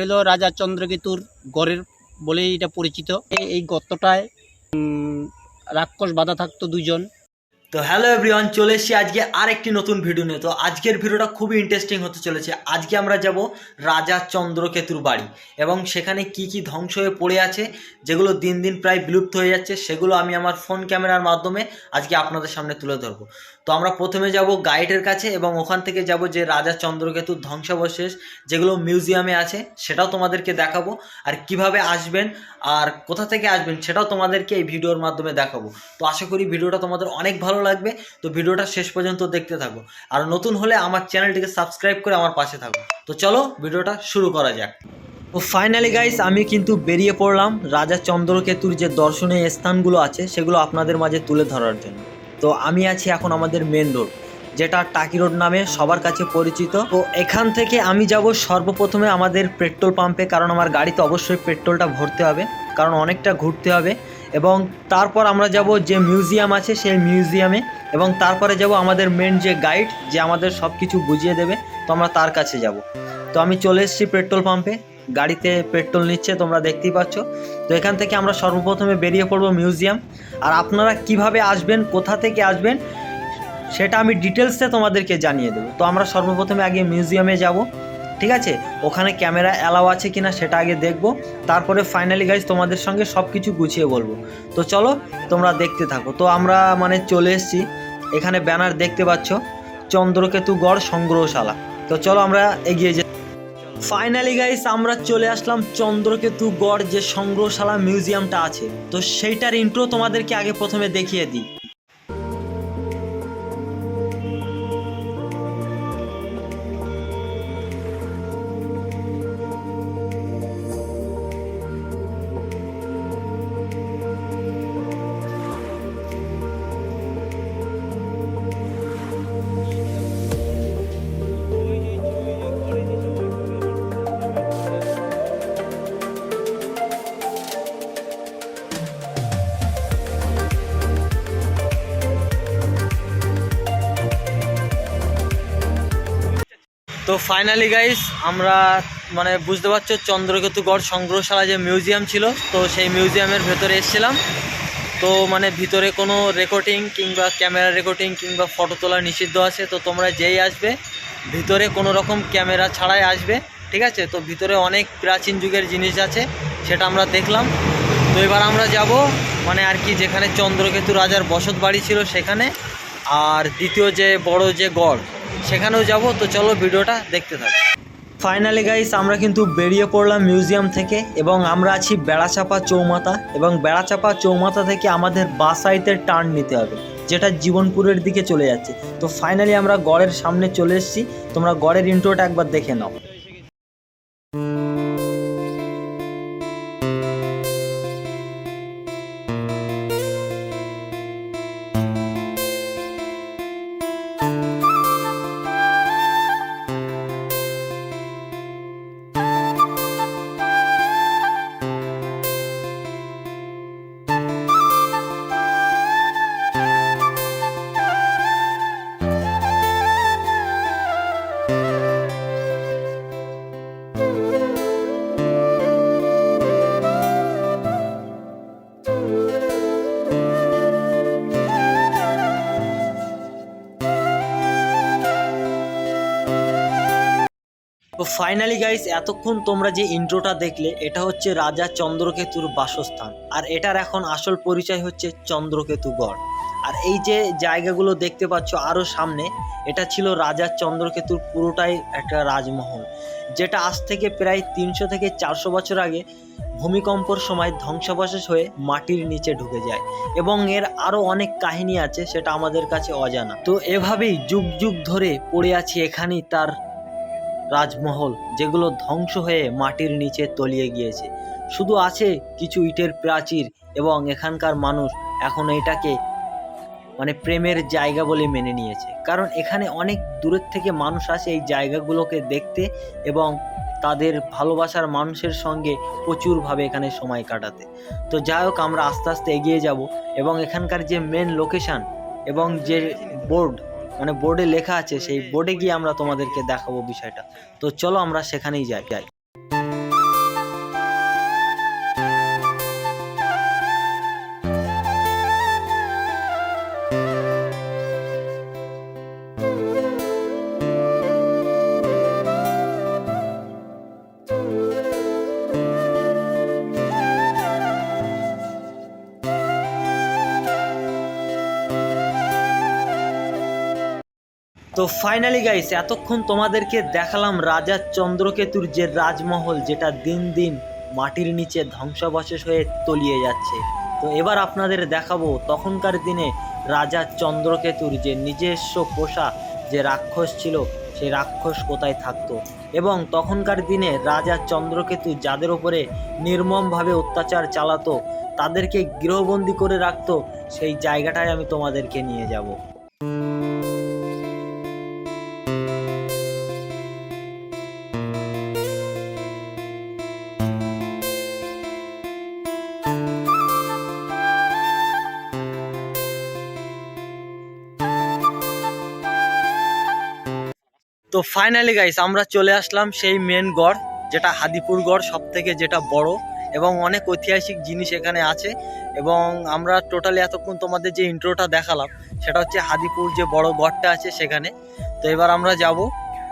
এটা হলো রাজা চন্দ্রকেতুর গড়ের বলেই এটা পরিচিত। এই গর্তটায় রাক্ষস বাধা থাকতো দুজন তো হ্যালো এভরিওয়ান, চলে এসেছি আজকে আরেকটি নতুন ভিডিও নিয়ে। তো আজকের ভিডিওটা খুবই ইন্টারেস্টিং হতে চলেছে। আজকে আমরা যাব রাজা চন্দ্রকেতুর বাড়ি এবং সেখানে কি কি ধ্বংস হয়ে পড়ে আছে, যেগুলো দিন দিন প্রায় বিলুপ্ত হয়ে যাচ্ছে, সেগুলো আমি আমার ফোন ক্যামেরার মাধ্যমে আজকে আপনাদের সামনে তুলে ধরবো। তো আমরা প্রথমে যাব গাইডের কাছে এবং ওখান থেকে যাব যে রাজা চন্দ্রকেতুর ধ্বংসাবশেষ, যেগুলো মিউজিয়ামে আছে, সেটাও তোমাদেরকে দেখাবো। আর কীভাবে আসবেন আর কোথা থেকে আসবেন সেটাও তোমাদেরকে এই ভিডিওর মাধ্যমে দেখাবো। তো আশা করি ভিডিওটা তোমাদের অনেক ভালো লাগবে। তো ভিডিওটা শেষ পর্যন্ত দেখতে থাকো। আর নতুন হলে আমার চ্যানেলটিকে সাবস্ক্রাইব করে আমার পাশে থাকো। তো চলো ভিডিওটা শুরু করা যাক। তো ফাইনালি গাইস আমি কিন্তু বেরিয়ে পড়লাম রাজা চন্দ্রকেতুর যে দর্শনীয় স্থানগুলো আছে, সেগুলো আপনাদের মাঝে তুলে ধরার জন্য। তো আমি আছি এখন আমাদের মেন রোড যেটা টাকি রোড নামে সবার কাছে পরিচিত। তো এখান থেকে আমি যাব সর্বপ্রথমে আমাদের পেট্রোল পাম্পে কারণ আমার গাড়িতে অবশ্যই পেট্রোলটা ভরতে হবে, কারণ অনেকটা ঘুরতে হবে। এবং তারপর আমরা যাব যে মিউজিয়াম আছে, সেই মিউজিয়ামে এবং তারপরে যাব আমাদের মেন যে গাইড যে আমাদের সব কিছু বুঝিয়ে দেবে, তো আমরা তার কাছে যাব। তো আমি চলে এসেছি পেট্রোল পাম্পে গাড়িতে পেট্রোল নিচ্ছে, তোমরা দেখতেই পাচ্ছ। তো এখান থেকে আমরা সর্বপ্রথমে বেরিয়ে পড়ব মিউজিয়াম। আর আপনারা কীভাবে আসবেন, কোথা থেকে আসবেন, সেটা আমি ডিটেলসে তোমাদেরকে জানিয়ে দেবো। তো আমরা সর্বপ্রথমে আগে মিউজিয়ামে যাব, ঠিক আছে? ওখানে ক্যামেরা অ্যালাও আছে কিনা সেটা আগে দেখব। তারপরে ফাইনালি গাইজ তোমাদের সঙ্গে সব কিছু গুছিয়ে বলব। তো চলো, তোমরা দেখতে থাকো। তো আমরা মানে চলে এসেছি। এখানে ব্যানার দেখতে পাচ্ছ, চন্দ্রকেতু গড় সংগ্রহশালা। তো চলো আমরা এগিয়ে যাই। ফাইনালি গাইস আমরা চলে আসলাম চন্দ্রকেতু গড় যে সংগ্রহশালা মিউজিয়ামটা আছে। তো সেইটার ইন্ট্রো তোমাদেরকে আগে প্রথমে দেখিয়ে দিই। তো ফাইনালি গাইস আমরা মানে বুঝতে পারছ, চন্দ্রকেতুগড় সংগ্রহশালা যে মিউজিয়াম ছিল, তো সেই মিউজিয়ামের ভেতরে এসেছিলাম। তো মানে ভিতরে কোনো রেকর্ডিং কিংবা ক্যামেরা রেকর্ডিং কিংবা ফটো তোলা নিষিদ্ধ আছে, তো তোমরা যেই আসবে, ভিতরে কোনো রকম ক্যামেরা ছাড়াই আসবে, ঠিক আছে? তো ভিতরে অনেক প্রাচীন যুগের জিনিস আছে, সেটা আমরা দেখলাম। তো এবার আমরা যাব মানে আর কি, যেখানে চন্দ্রকেতু রাজার বসত বাড়ি ছিল সেখানে। আর দ্বিতীয় যে বড় যে গড় সেখানেও যাব, তো চলো ভিডিওটা দেখতে থাকো। ফাইনালি গাইস আমরা কিন্তু বেরিয়ে পড়লাম মিউজিয়াম থেকে এবং আমরা আছি বেড়াচাপা চৌমাথা এবং বেড়াচাপা চৌমাথা থেকে আমাদের বাসাইতে টার্ন নিতে হবে, যেটা জীবনপুরের দিকে চলে যাচ্ছে। তো ফাইনালি আমরা গড়ের সামনে চলে এসেছি, তোমরা গড়ের ইন্ট্রোটা একবার দেখে নাও। তো ফাইনালি গাইস এতক্ষণ তোমরা যে ইন্ট্রোটা দেখলে, এটা হচ্ছে রাজা চন্দ্রকেতুর বাসস্থান। আর এটার এখন আসল পরিচয় হচ্ছে চন্দ্রকেতুগড় আর এই যে জায়গাগুলো দেখতে পাচ্ছ আরও সামনে, এটা ছিল রাজা চন্দ্রকেতুর পুরোটাই একটা রাজমহল, যেটা আজ থেকে প্রায় তিনশো থেকে চারশো বছর আগে ভূমিকম্পর সময় ধ্বংসাবশেষ হয়ে মাটির নিচে ঢুকে যায়। এবং এর আরও অনেক কাহিনী আছে, সেটা আমাদের কাছে অজানা। তো এভাবেই যুগ যুগ ধরে পড়ে আছে এখানেই তার রাজমহল, যেগুলো ধ্বংস হয়ে মাটির নিচে তলিয়ে গিয়েছে। শুধু আছে কিছু ইটের প্রাচীর এবং এখানকার মানুষ এখন এটাকে মানে প্রেমের জায়গা বলে মেনে নিয়েছে। কারণ এখানে অনেক দূরের থেকে মানুষ আসে এই জায়গাগুলোকে দেখতে এবং তাদের ভালোবাসার মানুষের সঙ্গে প্রচুরভাবে এখানে সময় কাটাতে। তো যাই হোক, আমরা আস্তে আস্তে এগিয়ে যাব এবং এখানকার যে মেন লোকেশান এবং যে বোর্ড মানে বোর্ডে লেখা আছে সেই বোর্ডে গিয়ে আমরা তোমাদেরকে দেখাবো বিষয়টা। তো চলো আমরা সেখানেই যাই যাই। তো ফাইনালি গাইস এতক্ষণ তোমাদেরকে দেখালাম রাজা চন্দ্রকেতুর যে রাজমহল, যেটা দিন দিন মাটির নিচে ধ্বংসাবশেষ হয়ে তলিয়ে যাচ্ছে। তো এবার আপনাদের দেখাবো তখনকার দিনে রাজা চন্দ্রকেতুর যে নিজস্ব পোষা যে রাক্ষস ছিল, সেই রাক্ষস কোথায় থাকতো? এবং তখনকার দিনে রাজা চন্দ্রকেতু যাদের ওপরে নির্মমভাবে অত্যাচার চালাতো, তাদেরকে গৃহবন্দী করে রাখতো, সেই জায়গাটায় আমি তোমাদেরকে নিয়ে যাব। তো ফাইনালি গাইস আমরা চলে আসলাম সেই মেন গড়, যেটা হাদিপুর গড় সব থেকে যেটা বড় এবং অনেক ঐতিহাসিক জিনিস এখানে আছে এবং আমরা টোটালি এতক্ষণ তোমাদের যে ইন্ট্রোটা দেখালাম, সেটা হচ্ছে হাদিপুর যে বড় গড়টা আছে সেখানে। তো এবার আমরা যাব,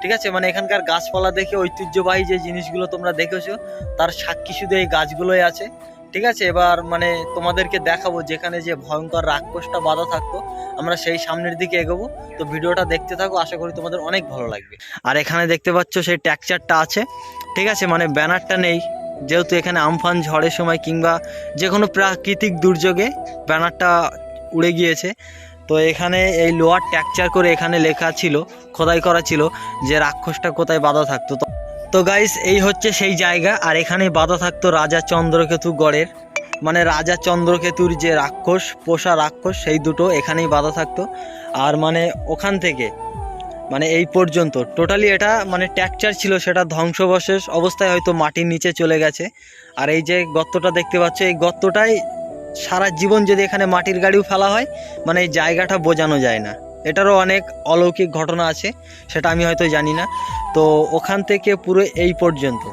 ঠিক আছে? মানে এখানকার গাছপালা দেখে ঐতিহ্যবাহী যে জিনিসগুলো তোমরা দেখেছ, তার সাক্ষী শুধু এই গাছগুলোই আছে। ঠিক আছে? এবার মানে তোমাদেরকে দেখাবো যেখানে যে ভয়ঙ্কর রাক্ষসটা বাঁধা থাকতো, আমরা সেই সামনের দিকে এগোবো। তো ভিডিওটা দেখতে থাকো, আশা করি তোমাদের অনেক ভালো লাগবে। আর এখানে দেখতে পাচ্ছ সেই ট্যাকচারটা আছে। ঠিক আছে? মানে ব্যানারটা নেই। যেহেতু এখানে আমফান ঝড়ের সময় কিংবা যে কোনো প্রাকৃতিক দুর্যোগে ব্যানারটা উড়ে গিয়েছে। তো এখানে এই লোয়ার ট্যাকচার করে এখানে লেখা ছিল, খোদাই করা ছিল যে রাক্ষসটা কোথায় বাধা থাকতো। তো- গাইস এই হচ্ছে সেই জায়গা, আর এখানে বাধা থাকতো রাজা চন্দ্রকেতু গড়ের। মানে রাজা চন্দ্রকেতুর যে রাক্ষস, পোষা রাক্ষস, সেই দুটো এখানেই বাধা থাকতো। আর মানে ওখান থেকে মানে এই পর্যন্ত টোটালি এটা মানে ট্যাকচার ছিল, সেটা ধ্বংসবশেষ অবস্থায় হয়তো মাটির নিচে চলে গেছে। আর এই যে গর্তটা দেখতে পাচ্ছ, এই গর্তটাই সারা জীবন যদি এখানে মাটির গাড়িও ফেলা হয় মানে এই জায়গাটা বোঝানো যায় না। এটারও অনেক অলৌকিক ঘটনা আছে, সেটা আমি হয়তো জানি না। তো ওখান থেকে পুরো এই পর্যন্ত।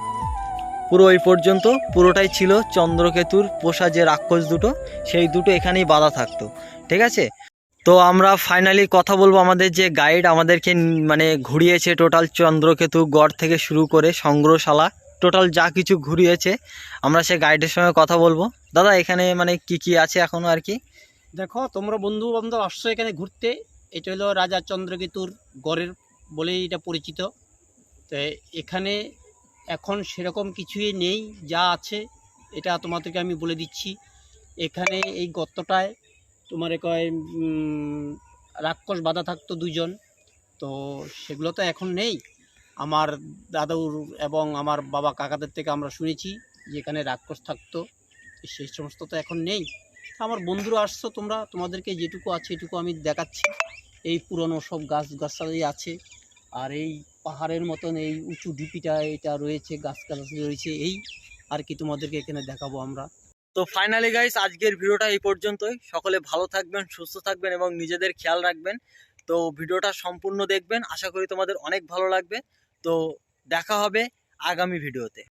পুরো এই পর্যন্ত, পুরোটাই ছিল চন্দ্রকেতুর পোষা যে রাক্ষস দুটো, সেই দুটো এখানেই বাধা থাকতো। ঠিক আছে? তো আমরা ফাইনালি কথা বলব আমাদের যে গাইড আমাদেরকে মানে ঘুরিয়েছে টোটাল চন্দ্রকেতু গড় থেকে শুরু করে সংগ্রহশালা টোটাল যা কিছু ঘুরিয়েছে, আমরা সে গাইডের সঙ্গে কথা বলব। দাদা, এখানে মানে কি কি আছে এখনও আর কি? দেখো, তোমরা বন্ধু বান্ধব আসছো এখানে ঘুরতে। এটা হলো রাজা চন্দ্রকেতুর গড়ের বলেই এটা পরিচিত। তো এখানে এখন সেরকম কিছুই নেই, যা আছে, এটা তোমাদেরকে আমি বলে দিচ্ছি। এখানে এই গর্তটায় তোমার কয় রাক্ষস বাধা থাকতো দুজন তো সেগুলো তো এখন নেই। আমার দাদুর এবং আমার বাবা কাকাদের থেকে আমরা শুনেছি যে এখানে রাক্ষস থাকতো, সেই সমস্ত তো এখন নেই। আমার বন্ধুরা আসছো তোমরা, তোমাদেরকে যেটুকু আছে এটুকু আমি দেখাচ্ছি। এই পুরনো সব গাছ গাছালি আছে, আর এই পাহাড়ের মতন এই উঁচু ঢিপিটা এটা রয়েছে, গাছ গাছালি রয়েছে, এই আর কি তোমাদেরকে এখানে দেখাবো আমরা। তো ফাইনালি গাইস আজকের ভিডিওটা এই পর্যন্তই। সকলে ভালো থাকবেন, সুস্থ থাকবেন এবং নিজেদের খেয়াল রাখবেন। তো ভিডিওটা সম্পূর্ণ দেখবেন। আশা করি তোমাদের অনেক ভালো লাগবে। তো দেখা হবে আগামী ভিডিওতে।